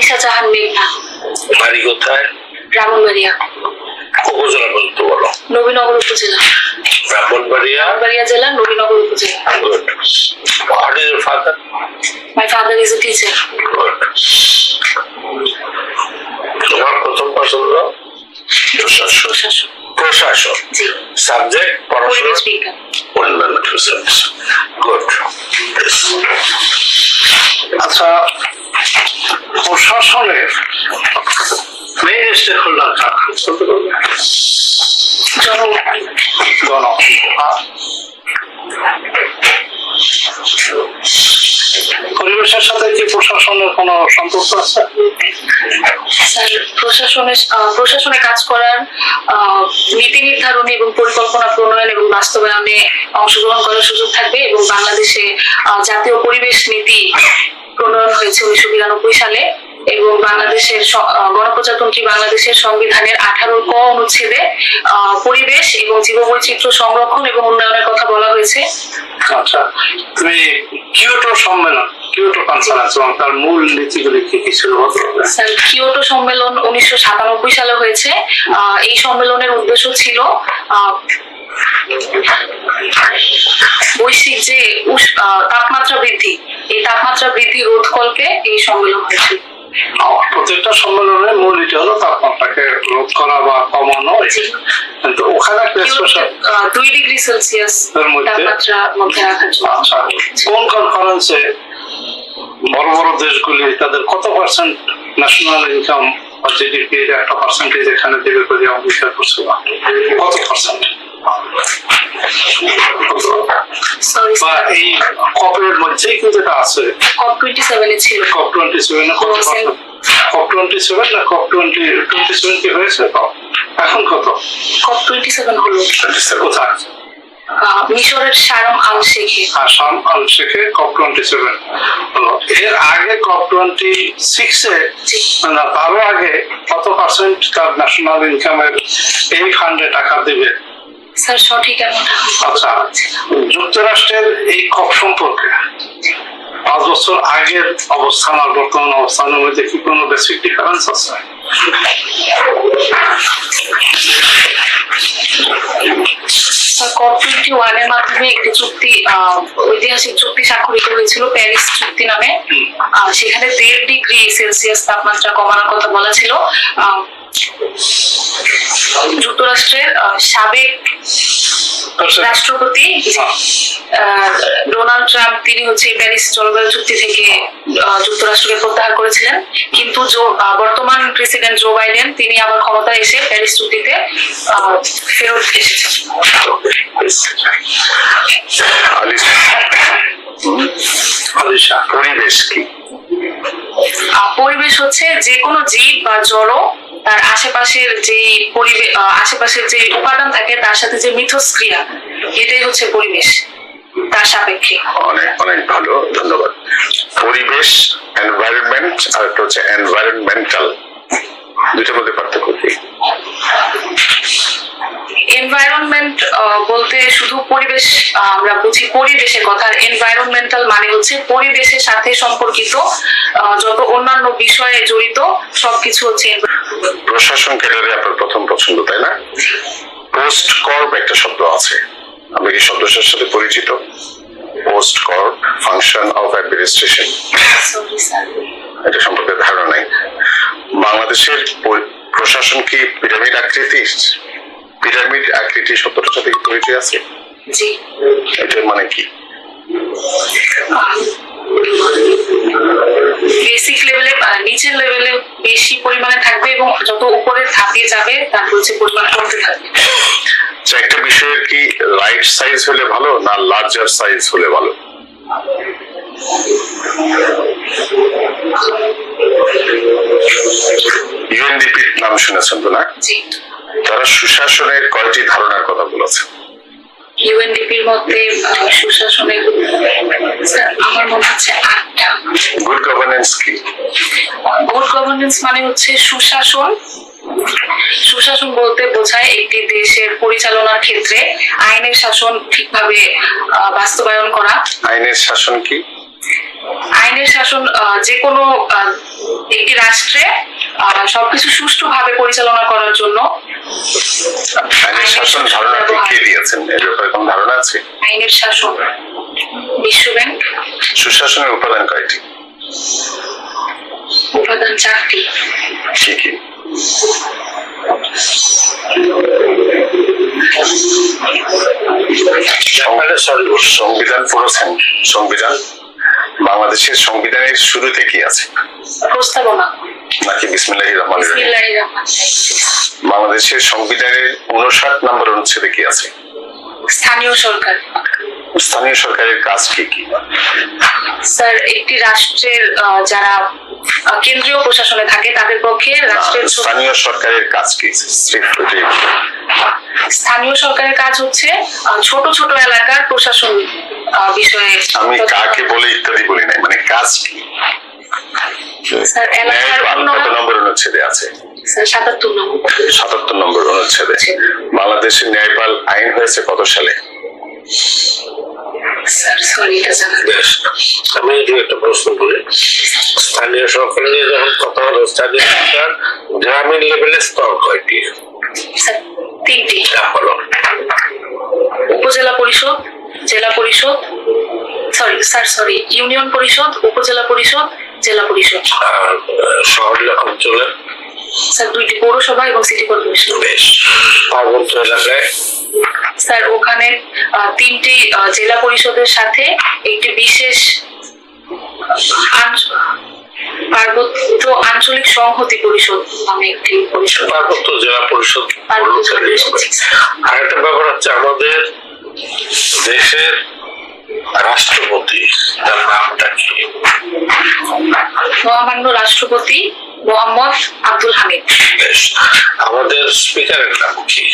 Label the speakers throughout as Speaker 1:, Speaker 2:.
Speaker 1: আনিসা জাহান মেঘনা
Speaker 2: বাড়ি কোথায়?
Speaker 1: ব্রাহ্মণবাড়িয়া
Speaker 2: উপজেলা পর্যন্ত বলো।
Speaker 1: নবীনগর উপজেলা।
Speaker 2: ব্রাহ্মণবাড়িয়া?
Speaker 1: ব্রাহ্মণবাড়িয়া জেলা নবীনগর উপজেলা।
Speaker 2: Good. What is your father
Speaker 1: my father is a teacher
Speaker 2: good তোমার প্রথম পছন্দ? প্রশাসন।
Speaker 1: প্রশাসন।
Speaker 2: সাবজেক্ট পড়াশোনা? গুড
Speaker 3: আচ্ছা প্রশাসনের মেইন স্টেক হোল্ডার পরিবেশের সাথে কি প্রশাসনের কোনো সম্পর্ক আছে?
Speaker 1: প্রশাসনের প্রশাসনে কাজ করার নীতি নির্ধারণে এবং পরিকল্পনা প্রণয়ন এবং বাস্তবায়নে অংশগ্রহণ করার সুযোগ থাকবে এবং বাংলাদেশে জাতীয় পরিবেশ নীতি প্রণয়ন হয়েছে উনিশশো বিরানব্বই সালে এবং বাংলাদেশের গণপ্রজাতন্ত্রী বাংলাদেশের সংবিধানের আঠারো ক অনুচ্ছেদে পরিবেশ এবং জীববৈচিত্র্য সংরক্ষণ এবং উন্নয়নের কথা বলা হয়েছে।
Speaker 3: আচ্ছা তুমি কিয়োটো সম্মেলন কিয়োটো কনফারেন্স এবং তার মূল নীতিগুলি কি কি ছিল?
Speaker 1: স্যার কিয়োটো সম্মেলন উনিশশো সাতানব্বই সালে হয়েছে। আহ, এই সম্মেলনের উদ্দেশ্য ছিল আহ, বৈশ্বিক যে তাপমাত্রা বৃদ্ধি এই তাপমাত্রা বৃদ্ধি রোধ রোধকল্পে এই সম্মেলন হয়েছিল
Speaker 3: প্রত্যেকটা সম্মেলনের মূল হলো তাপমাত্রাকে রোধ করা বা কমানো। কিন্তু ওখানে
Speaker 1: দুই ডিগ্রি সেলসিয়াস তাপমাত্রা মধ্যে রাখার জন্য।
Speaker 3: আচ্ছা কোন কনফারেন্সে বড় বড় দেশগুলি তাদের কত পার্সেন্ট ন্যাশনাল ইনকাম বা জিডিপির একটা পার্সেন্টেজ এখানে দেবে বলে অঙ্গীকার করছিল কত পার্সেন্ট বা এই কপের মধ্যেই কিন্তু এটা আছে?
Speaker 1: কপ টোয়েন্টি সেভেনে ছিল।
Speaker 3: কপ টোয়েন্টি সেভেনে কপ টোয়েন্টি সেভেন না কপ টোয়েন্টি টোয়েন্টি সেভেন কি হয়েছে? কপ এখন কত?
Speaker 1: কপ টোয়েন্টি সেভেন হলো
Speaker 3: কোথায়?
Speaker 1: মিশরের সারম আল শেখে
Speaker 3: আসাম আল শেখে কপ টোয়েন্টি সেভেন এর আগে কপ টোয়েন্টি সিক্সে তারও আগে কত পার্সেন্ট তার ন্যাশনাল ইনকামের এই ফান্ডে টাকা দেবে?
Speaker 1: স্যার সঠিক এমনটা
Speaker 3: আচ্ছা যুক্তরাষ্ট্রের এই কপ সম্পর্কে পাঁচ বছর আগের অবস্থান আর বর্তমান অবস্থানের মধ্যে কি কোনো বেসিক ডিফারেন্স আছে?
Speaker 1: কপ ওয়ানের মাধ্যমে একটি চুক্তি ঐতিহাসিক চুক্তি স্বাক্ষরিত হয়েছিল প্যারিস চুক্তি নামে। সেখানে দেড় ডিগ্রি সেলসিয়াস তাপমাত্রা কমানোর কথা বলা ছিল। যুক্তরাষ্ট্রের সাবেক রাষ্ট্রপতি ডোনাল্ড ট্রাম্প তিনি হচ্ছে প্যারিস জলবায়ু চুক্তি থেকে যুক্তরাষ্ট্রকে প্রত্যাহার করেছিলেন। কিন্তু বর্তমান প্রেসিডেন্ট জো বাইডেন তিনি আবার ক্ষমতায় এসে প্যারিস চুক্তিতে ফেরত এসেছেন।
Speaker 2: পরিবেশ কি?
Speaker 1: আহ, পরিবেশ হচ্ছে যে কোনো জীব বা জড় তার আশেপাশের যে পরিবেশ আশেপাশের যে উপাদান থাকে, তার সাথে যে মিথস্ক্রিয়া, এটাই হচ্ছে পরিবেশ, তার সাপেক্ষে।
Speaker 2: অনেক অনেক ভালো, ধন্যবাদ। পরিবেশ এনভায়রনমেন্ট আর হচ্ছে এনভায়রনমেন্টাল দুইটার মধ্যে পার্থক্য কি
Speaker 1: এনভায়রনমেন্ট বলতে শুধু পরিবেশ আমরা বুঝি পরিবেশের কথা এনভায়রনমেন্টাল মানে হচ্ছে পরিবেশের সাথে সম্পর্কিত যত অন্যান্য বিষয়ে জড়িত সবকিছু হচ্ছে
Speaker 2: প্রশাসন ক্যারিয়ারে আপনার প্রথম পছন্দ তাই না? পোস্ট কর্প একটা শব্দ আছে। আপনি কি শব্দটার সাথে পরিচিত? POSDCORB function of administration. এটা সম্পর্কে ধারণা নাই। বাংলাদেশের পরি- প্রশাসন কি পিরামিড আকৃতির পিরামিড আকৃতি শব্দটার সাথে পরিচয় আছে?
Speaker 1: জি।
Speaker 2: এটার মানে কি?
Speaker 1: বেসিক লেভেলে নিচের লেভেলে বেশি পরিমাণে থাকবে এবং যত উপরে ধাপে যাবে তার হচ্ছে পরিমাণ কমতে থাকবে।
Speaker 2: আচ্ছা, একটা বিষয়ের কি রাইট সাইজ হলে ভালো না লার্জার সাইজ হলে ভালো? ইউএনডিপির নাম শুনেছেন তো না তারা সুশাসনের কয়টি ধারণার কথা বলেছে
Speaker 1: ইউএনডিপির মধ্যে সুশাসনের আমার মনে হচ্ছে আটটা।
Speaker 2: গুড গভর্নেন্স কি?
Speaker 1: গুড গভর্নেন্স মানে হচ্ছে সুশাসন। সুশাসন বলতে বোঝায় একটি দেশের পরিচালনার ক্ষেত্রে আইনের শাসন ঠিকভাবে বাস্তবায়ন করা।
Speaker 2: আইনের শাসন কি?
Speaker 1: শাসন যে কোনো একটি রাষ্ট্রে সবকিছু সুষ্ঠুভাবে পরিচালনা করার জন্য
Speaker 2: আইনের শাসন ধারণাটি কে দিয়েছেন? এর ব্যাপারে কোনো ধারণা আছে?
Speaker 1: আইনের শাসন বিশ্ব ব্যাংক।
Speaker 2: সুশাসনের উপাদান কয়টি?
Speaker 1: উপাদান চারটি।
Speaker 2: কি কি? সংবিধান পড়েছেন সংবিধান? বাংলাদেশের সংবিধানের শুরুতে কি আছে।
Speaker 1: প্রস্তাবনা।
Speaker 2: নাকি
Speaker 1: বিসমিল্লাহির রহমান।
Speaker 2: বাংলাদেশের সংবিধানের উনষাট নম্বর অনুচ্ছেদে কি আছে?
Speaker 1: স্থানীয় সরকার।
Speaker 2: স্থানীয় সরকারের কাজ কি কি?
Speaker 1: স্যার একটি রাষ্ট্রের যারা কেন্দ্রীয় প্রশাসনে থাকে তাদের পক্ষে রাষ্ট্রের
Speaker 2: স্থানীয় সরকারের কাজ কি।
Speaker 1: স্থানীয় সরকারের কাজ হচ্ছে ছোট ছোট এলাকার প্রশাসন বিষয়ে
Speaker 2: আমি কাকে বলে ইত্যাদি বলি নাই মানে কাজ কি?
Speaker 1: স্যার এলাকার
Speaker 2: ন্যায়পাল কত
Speaker 1: উন্নয়ন
Speaker 2: নম্বর অনুচ্ছেদে আছে।
Speaker 1: স্যার সাতাত্তর নম্বর।
Speaker 2: সাতাত্তর নম্বর অনুচ্ছেদে। বাংলাদেশের ন্যায়পাল আইন হয়েছে কত সালে?
Speaker 4: আমি যদি একটা প্রশ্ন করি। স্থানীয় সরকার নিয়ে যখন কথা হলো স্থানীয় সরকার গ্রামীণ লেভেলে স্তর কয়টি?
Speaker 1: স্যার তিনটি
Speaker 4: তা হলো।
Speaker 1: উপজেলা পরিষদ জেলা পরিষদ সরি স্যার সরি ইউনিয়ন পরিষদ উপজেলা পরিষদ জেলা পরিষদ।
Speaker 4: শহর অঞ্চলে?
Speaker 1: স্যার দুইটি পৌরসভা এবং সিটি কর্পোরেশন
Speaker 4: বেশ। পার্বত্য এলাকায়?
Speaker 1: স্যার ওখানে তিনটি জেলা পরিষদের সাথে একটি বিশেষ পার্বত্য আঞ্চলিক সংহতি পরিষদ নামে একটি পরিষদ।
Speaker 4: পার্বত্য জেলা পরিষদ আর একটা ব্যাপার হচ্ছে আমাদের দেশের রাষ্ট্রপতি তার নামটা কি?
Speaker 1: মহামান্য রাষ্ট্রপতি মোহাম্মদ আব্দুল হামিদ।
Speaker 4: আমাদের স্পিকারের নাম কি?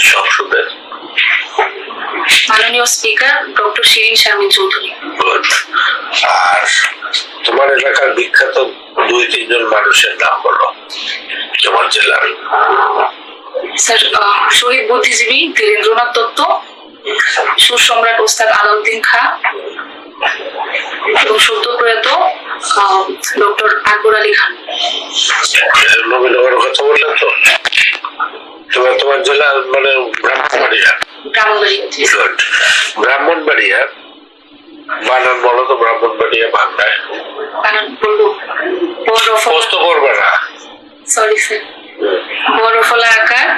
Speaker 4: সংসদের?
Speaker 1: মাননীয় স্পিকার ডক্টর শিরিন শারমিন চৌধুরী।
Speaker 4: আর তোমার এলাকার বিখ্যাত দুই তিনজন মানুষের নাম বলো। তোমার জেলার।
Speaker 1: স্যার শহীদ বুদ্ধিজীবী ধীরেন্দ্রনাথ দত্ত সুরসম্রাট ওস্তাদ আলাউদ্দিন খা এবং সদ্য প্রয়াত ডক্টর আকবর আলী খান।
Speaker 4: কথা বললেন তো? তোমার তোমার জেলা মানে ব্রাহ্মণবাড়িয়া। ব্রাহ্মণবাড়িয়া বানান বলো তো ব্রাহ্মণবাড়িয়া বাংলায়
Speaker 1: বানান বলব। বড়ফলা
Speaker 4: পোস্ত করবে না।
Speaker 1: সরি স্যার বড়ফলা আকার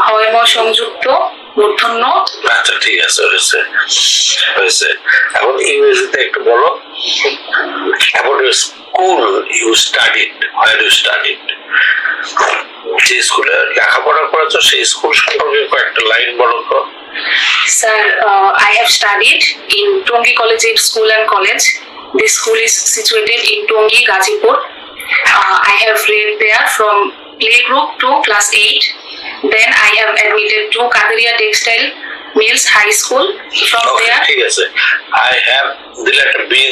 Speaker 1: হয়ম সংযুক্ত মূর্ধন্য।
Speaker 4: আচ্ছা ঠিক আছে হয়েছে। হয়েছে। এখন ইংরেজিতে একটু বলো। এখন school you studied where you studied যে স্কুলে লেখাপড়া করেছ সেই স্কুল সম্পর্কে কয়েকটা লাইন বলো তো
Speaker 1: Sir, uh, I have studied in Tongi Collegiate School and College. This school is situated in Tongi, Gazipur. Uh, I have read there from playgroup to class 8. Then I have admitted to Kadaria Textile Mills High School. From
Speaker 4: ওকে ঠিক আছে I have দিলে একটা বিন হয়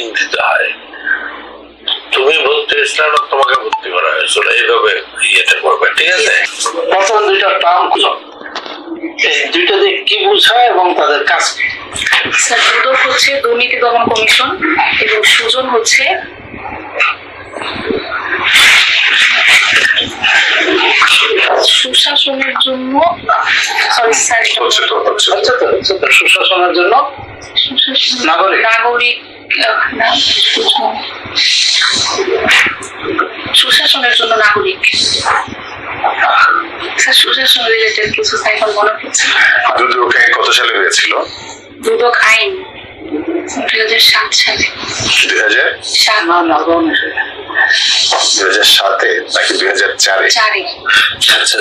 Speaker 4: না তোমাকে ভর্তি করা হয়েছিল এইভাবে ইয়েটা করবে ঠিক আছে
Speaker 3: প্রথম দুইটা টার্ম এই দুইটা দিয়ে কি বোঝায় এবং তাদের কাজ কি
Speaker 1: স্যার দুদক হচ্ছে দুর্নীতি দমন কমিশন এবং সুজন হচ্ছে সুশাসনের জন্য সরি স্যার।
Speaker 3: আচ্ছা আচ্ছা সুশাসনের জন্য নাগরিক।
Speaker 1: নাগরিক। সুশাসনের জন্য নাগরিক স্যার সুশাসন রিলেটেড কিছু এখন মনে পড়ছে।
Speaker 2: দুদকে কত সালে হয়েছিল
Speaker 1: দুদক আইন দুই হাজার সাত সালে
Speaker 2: দুই হাজার
Speaker 1: সাত।
Speaker 2: দুই হাজার সাতে নাকি দুই হাজার চারে
Speaker 1: চারে
Speaker 4: আচ্ছা।